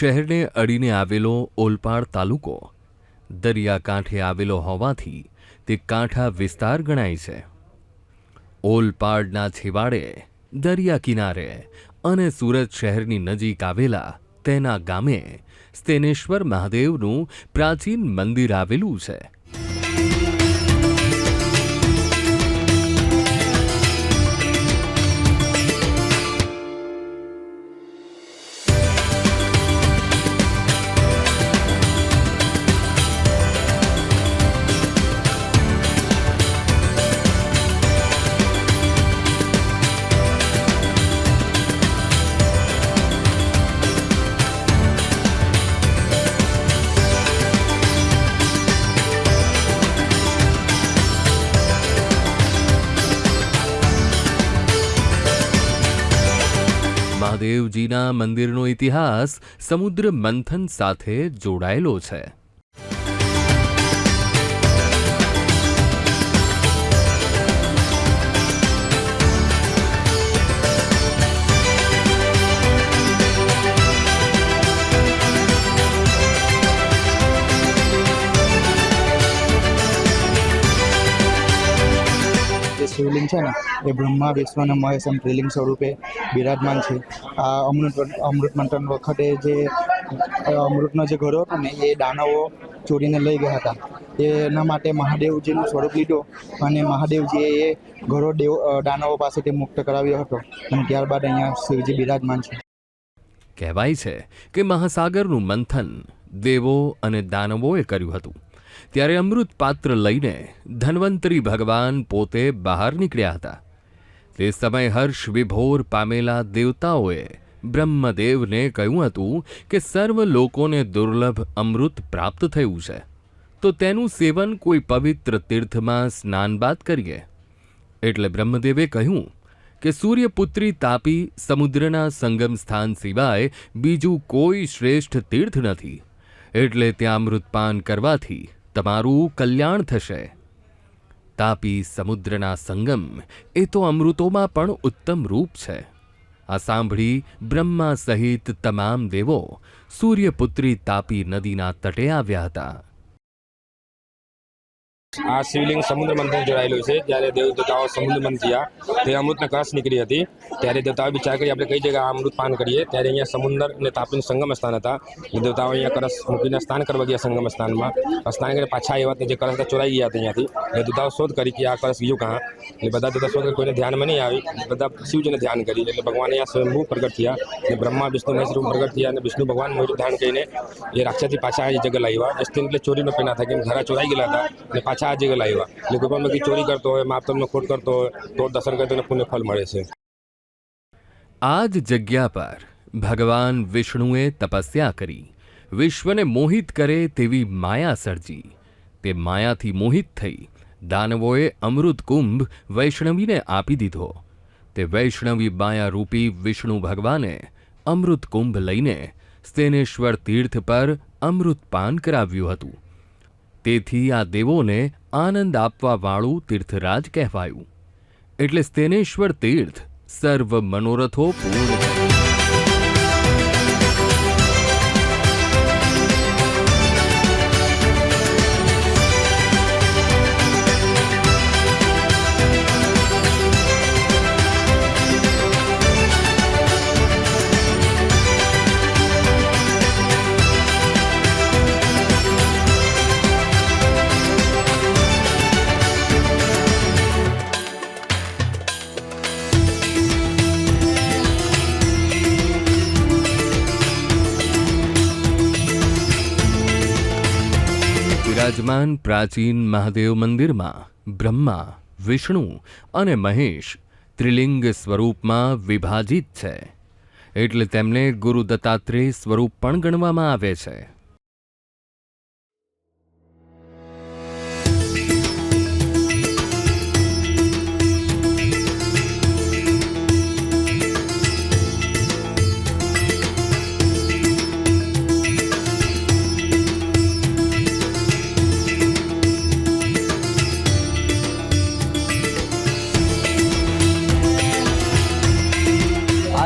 શહેરને અડીને આવેલો ઓલપાડ તાલુકો દરિયાકાંઠે આવેલો હોવાથી તે કાંઠા વિસ્તાર ગણાય છે. ઓલપાડના છેવાડે, દરિયા કિનારે અને સુરત શહેરની નજીક આવેલા તેના ગામે સ્તેનેશ્વર મહાદેવનું પ્રાચીન મંદિર આવેલું છે. મહાદેવજીના મંદિરનો ઇતિહાસ સમુદ્ર મંથન સાથે જોડાયેલો છે. શિવલિંગ છે ને, એ બ્રહ્મા વિષ્ણુ અને મહેશ એમ ત્રિલિંગ સ્વરૂપે બિરાજમાન છે. આ અમૃત અમૃત મંથન વખતે જે અમૃતનો જે ઘડો હતો ને, એ દાનવો ચોરીને લઈ ગયા હતા. એના માટે મહાદેવજીનું સ્વરૂપ લીધો અને મહાદેવજીએ એ ઘરો દેવ દાનવો પાસેથી મુક્ત કરાવ્યો હતો અને ત્યારબાદ અહીંયા શિવજી બિરાજમાન છે. કહેવાય છે કે મહાસાગરનું મંથન દેવો અને દાનવોએ કર્યું હતું. ત્યારે અમૃત પાત્ર લઈને ધન્વંતરી ભગવાન પોતે બહાર નીકળ્યા હતા. તે સમયે હર્ષ વિભોર પામેલા દેવતાઓએ બ્રહ્મદેવને કહ્યું હતું કે સર્વ લોકોને દુર્લભ અમૃત પ્રાપ્ત થયું છે. તો તેનું સેવન કોઈ પવિત્ર તીર્થમાં સ્નાન બાદ કરીએ? એટલે બ્રહ્મદેવે કહ્યું કે સૂર્યપુત્રી તાપી સમુદ્રના સંગમ સ્થાન સિવાય બીજું કોઈ શ્રેષ્ઠ તીર્થ નથી. એટલે ત્યાં અમૃતપાન કરવાથી તમારું કલ્યાણ થશે. તાપી સમુદ્રના સંગમ એ તો અમૃતોમાં પણ ઉત્તમ રૂપ છે. આ સાંભળી બ્રહ્મા સહિત તમામ દેવો સૂર્યપુત્રી તાપી નદીના તટે આવ્યા હતા. આ શિવલિંગ સમુદ્ર મંથન જોડાયેલું છે. જ્યારે દેવ દેવતાઓ સમુદ્ર મંથન થયા, તે અમૃતના કળશ નીકળી હતી. ત્યારે દેવતાઓ વિચાર કરી આપણે કઈ જગ્યાએ આ અમૃત પાન કરીએ? ત્યારે અહીંયા સમુદ્ર અને તાપીનું સંગમ સ્થાન હતા. એ દેવતાઓ અહીંયા કળશ મૂકીને સ્નાન કરવા ગયા સંગમ સ્થાનમાં. સ્નાન કરીને પાછા આવ્યા તો જે કળશ હતા ચોરાઈ ગયા હતા અહીંયાથી. એટલે દેવતાઓ શોધ કરી કે આ કળશ ગયું કાં. એટલે બધા દેવતા શોધ કરી કોઈને ધ્યાનમાં નહીં આવી. બધા શિવજીને ધ્યાન કરી. એટલે ભગવાન અહીંયા સ્વયંભૂ પ્રગટ થયા. અને બ્રહ્મા, વિષ્ણુ મહેશ રૂપ પ્રગટ થયા અને વિષ્ણુ ભગવાન મોટું ધારણ કરીને એ રાક્ષસથી પાછા આ જગ્યા લાવ્યા એટલે એટલે ચોરીનો પેના થાય, કેમ ઘરા ચોરાઈ ગયેલા હતા. અને પાછા જગ્યા લાવ્યા. એટલે કોઈ પણ ચોરી કરતો હોય, માપ તમને ખોટ કરતો હોય, તો દર્શન કરે તેને પુણ્ય ફળ મળે છે. આ જ જગ્યા પર ભગવાન વિષ્ણુએ તપસ્યા કરી. વિશ્વને મોહિત કરે તેવી માયા સર્જી. તે માયાથી મોહિત થઈ દાનવોએ અમૃત કુંભ વૈષ્ણવીને આપી દીધો. તે વૈષ્ણવી માયા રૂપી વિષ્ણુ ભગવાને અમૃત કુંભ લઈને સ્તેનેશ્વર તીર્થ પર અમૃતપાન કરાવ્યું હતું. તેથી આ દેવોને આનંદ આપવાવાળું તીર્થરાજ કહેવાયું. એટલે સ્તેનેશ્વર તીર્થ સર્વ મનોરથો પૂર્ણ વિરાજમાન પ્રાચીન મહાદેવ મંદિરમાં બ્રહ્મા, વિષ્ણુ અને મહેશ ત્રિલિંગ સ્વરૂપમાં વિભાજિત છે. એટલે તેમને ગુરુ દત્તાત્રેય સ્વરૂપ પણ ગણવામાં આવે છે.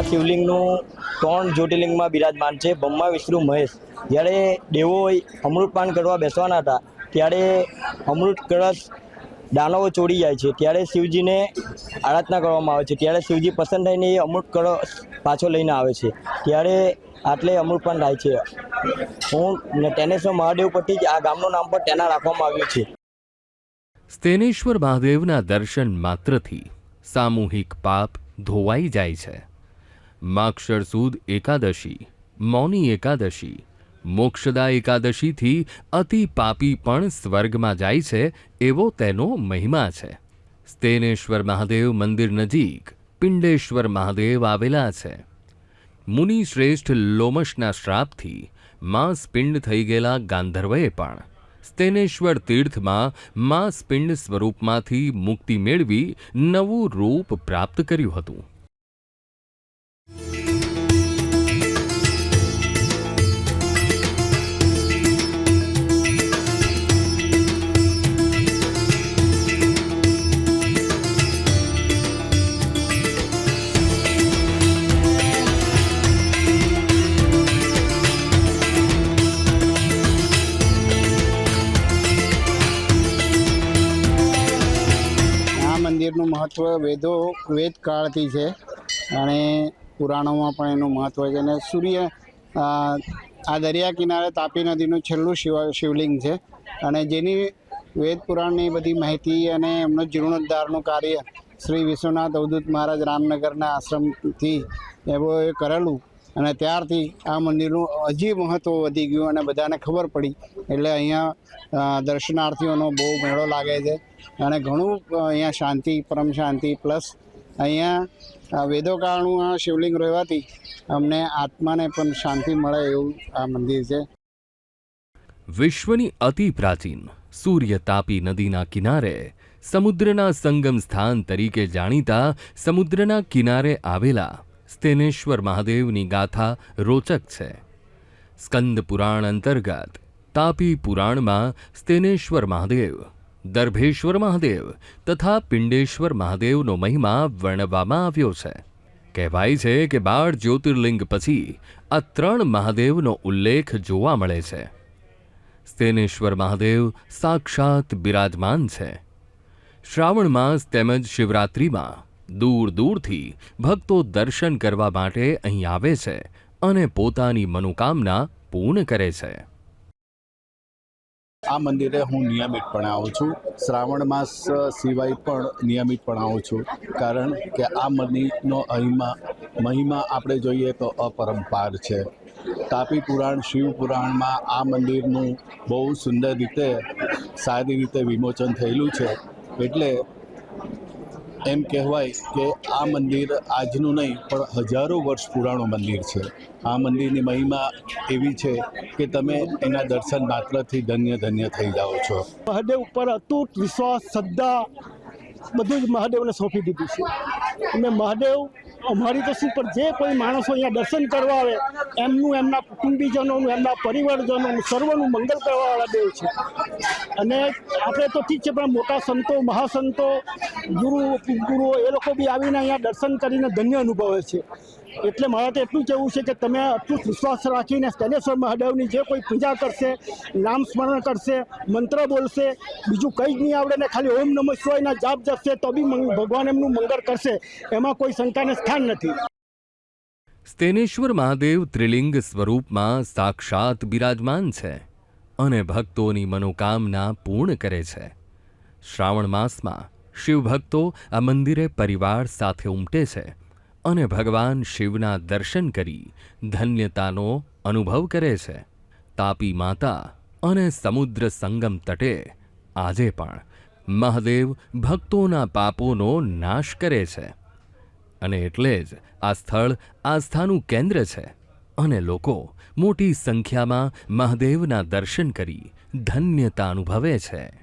આ શિવલિંગનું ત્રણ જ્યોતિર્લિંગમાં બિરાજમાન છે, બ્રહ્મા, વિષ્ણુ, મહેશ. જ્યારે દેવો અમૃતપાન કરવા બેસવાના હતા, ત્યારે અમૃત કળશ દાનવો ચોરી જાય છે. ત્યારે શિવજીને આરાધના કરવામાં આવે છે. ત્યારે શિવજી પસંદ થઈને એ અમૃત કળશ પાછો લઈને આવે છે. ત્યારે આટલે અમૃતપાન થાય છે. હું ટેનેશ્વર મહાદેવ પરથી જ આ ગામનું નામ પણ તેના રાખવામાં આવ્યું છે. સ્તેનેશ્વર મહાદેવના દર્શન માત્રથી સામૂહિક પાપ ધોવાઈ જાય છે. માક્ષર સુદ એકાદશી, મૌની એકાદશી, મોક્ષદા એકાદશીથી અતિ પાપી પણ સ્વર્ગમાં જાય છે એવો તેનો મહિમા છે. સ્તેનેશ્વર મહાદેવ મંદિર નજીક પિંડેશ્વર મહાદેવ આવેલા છે. મુનિ શ્રેષ્ઠ લોમશના શ્રાપથી માંસ પિંડ થઈ ગયેલા ગાંધર્વએ પણ સ્તેનેશ્વર તીર્થમાં માંસ પિંડ સ્વરૂપમાંથી મુક્તિ મેળવી નવું રૂપ પ્રાપ્ત કર્યું હતું. મહત્ત્વ વેદો વેદ કાળથી છે અને પુરાણોમાં પણ એનું મહત્ત્વ છે અને સૂર્ય આ દરિયા કિનારે તાપી નદીનું છેલ્લું શિવ, શિવલિંગ છે અને જેની વેદ પુરાણની બધી માહિતી અને એમનું જીર્ણોદ્ધારનું કાર્ય શ્રી વિશ્વનાથ અવધૂત મહારાજ રામનગરના આશ્રમથી એઓએ કરેલું અને ત્યારથી આ મંદિરનું હજી મહત્ત્વ વધી ગયું અને બધાને ખબર પડી. એટલે અહીંયા દર્શનાર્થીઓનો બહુ મેળો લાગે છે. અને ઘણું અહીંયા શાંતિ, પરમ શાંતિ, પ્લસ અહીંયા વેદોકાળનું આ શિવલિંગ રહેવાથી અમને આત્માને પણ શાંતિ મળે એવું આ મંદિર છે. વિશ્વની અતિ પ્રાચીન સૂર્ય તાપી નદીના કિનારે સમુદ્રના સંગમ સ્થાન તરીકે જાણીતા સમુદ્રના કિનારે આવેલા સ્તેનેશ્વર મહાદેવની ગાથા રોચક છે. સ્કંદ પુરાણ અંતર્ગત તાપી પુરાણમાં સ્તેનેશ્વર મહાદેવ, દર્ભેશ્વર મહાદેવ તથા પિંડેશ્વર મહાદેવનો મહિમા વર્ણવવામાં આવ્યો છે. કહેવાય છે કે બાર જ્યોતિર્લિંગ પછી આ ત્રણ મહાદેવનો ઉલ્લેખ જોવા મળે છે. સ્તેનેશ્વર મહાદેવ સાક્ષાત બિરાજમાન છે. શ્રાવણ માસ તેમજ શિવરાત્રિમાં દૂર દૂરથી ભક્તો દર્શન કરવા માટે અહીં આવે છે અને પોતાની મનોકામના પૂર્ણ કરે છે. આ મંદિરે હું નિયમિત પણ આવું છું. શ્રાવણ માસ સિવાય પણ નિયમિત પણ આવું છું. કારણ કે આ મંદિરનો મહિમા મહિમા આપણે જોઈએ તો અપરંપાર છે. તાપી પુરાણ, શિવ પુરાણમાં આ મંદિરનું બહુ સુંદર રીતે સારી રીતે વિમોચન થયેલું છે. એટલે એમ કહેવાય કે આ મંદિર આજનું નહીં, પણ હજારો વર્ષ પુરાણું મંદિર છે. આ મંદિરની મહિમા એવી છે કે તમે એના દર્શન માત્રથી ધન્ય ધન્ય થઈ જાઓ છો. મહાદેવ ઉપર અતૂટ વિશ્વાસ, શ્રદ્ધા બધું જ મહાદેવને સોંપી દીધું છે. અને મહાદેવ અમારી તો શું, પણ જે કોઈ માણસો અહીંયા દર્શન કરવા આવે, એમનું, એમના કુટુંબીજનોનું, એમના પરિવારજનોનું, સર્વનું મંગલ કરવાવાળા દેવ છે. અને આપણે તો ઠીક છે, પણ મોટા સંતો, મહાસંતો, ગુરુ, ગુરુઓ, એ લોકો બી આવીને અહીંયા દર્શન કરીને ધન્ય અનુભવે છે. એટલે મારે તો એટલું કહેવું છે કે તમે અતૂટ વિશ્વાસ રાખીને સ્તનેશ્વર મહાદેવની જે કોઈ પૂજા કરશે, નામ સ્મરણ કરશે, મંત્ર બોલશે, બીજું કંઈ જ નહીં આવડે ને ખાલી ઓમ નમઃ શિવાયના જાપ જપશે, તો બી ભગવાન એમનું મંગળ કરશે, એમાં કોઈ શંકાને સ્થાન નથી. સ્તેનેશ્વર મહાદેવ ત્રિલિંગ સ્વરૂપમાં સાક્ષાત બિરાજમાન છે અને ભક્તોની મનોકામના પૂર્ણ કરે છે. શ્રાવણ માસમાં શિવભક્તો આ મંદિરે પરિવાર સાથે ઉમટે છે. અને ભગવાન શિવના દર્શન કરી ધન્યતાનો અનુભવ કરે છે. તાપી માતા અને સમુદ્ર સંગમ તટે આજે પણ મહાદેવ ભક્તોના પાપોનો નાશ કરે છે. અને એટલે જ આ સ્થળ આસ્થાનું કેન્દ્ર છે અને લોકો મોટી સંખ્યામાં મહાદેવના દર્શન કરી ધન્યતા અનુભવે છે.